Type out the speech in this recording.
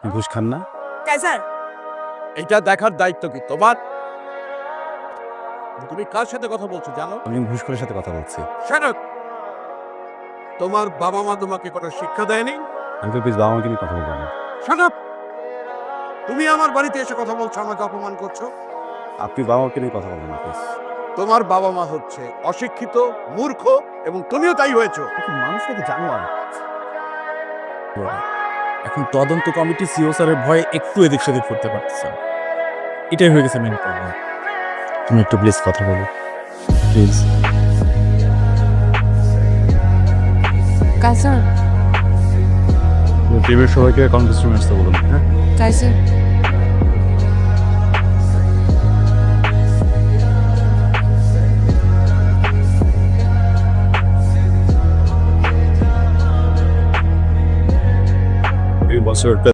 ঘুষ খান না। কাইসার। এটা দেখার দায়িত্ব কি তোমার? তুমি কার সাথে কথা বলছো জানো? আমি ঘুষখোরের সাথে কথা বলছি। শানক! তোমার বাবা মা তোমাকে কোনো শিক্ষা দেয়নি? আঙ্কেল প্লিজ বাবা মাকে নিয়ে কথা বলবেন না। শানক! তুমি আমার বাড়িতে এসে কথা বলছো আমাকে অপমান করছ? আপনি বাবা মাকে নিয়ে কথা বলবেন না প্লিজ তোমার বাবা মা হচ্ছে অশিক্ষিত মূর্খ এবং তুমিও তাই হয়েছো। মানুষটাকে জানো আর। এখন তদন্ত কমিটি সিও স্যারের ভয়ে একটু এদিক সেদিক করতে পারতেছে এটাই হয়ে গেছে মেন প্রবলেম তুমি একটু প্লিজ কথা বলো। প্লিজ কাইসার টিমের সবাইকে কনফারেন্স রুমে আসতে বলুন হ্যাঁ? কাইসার এই বছরটা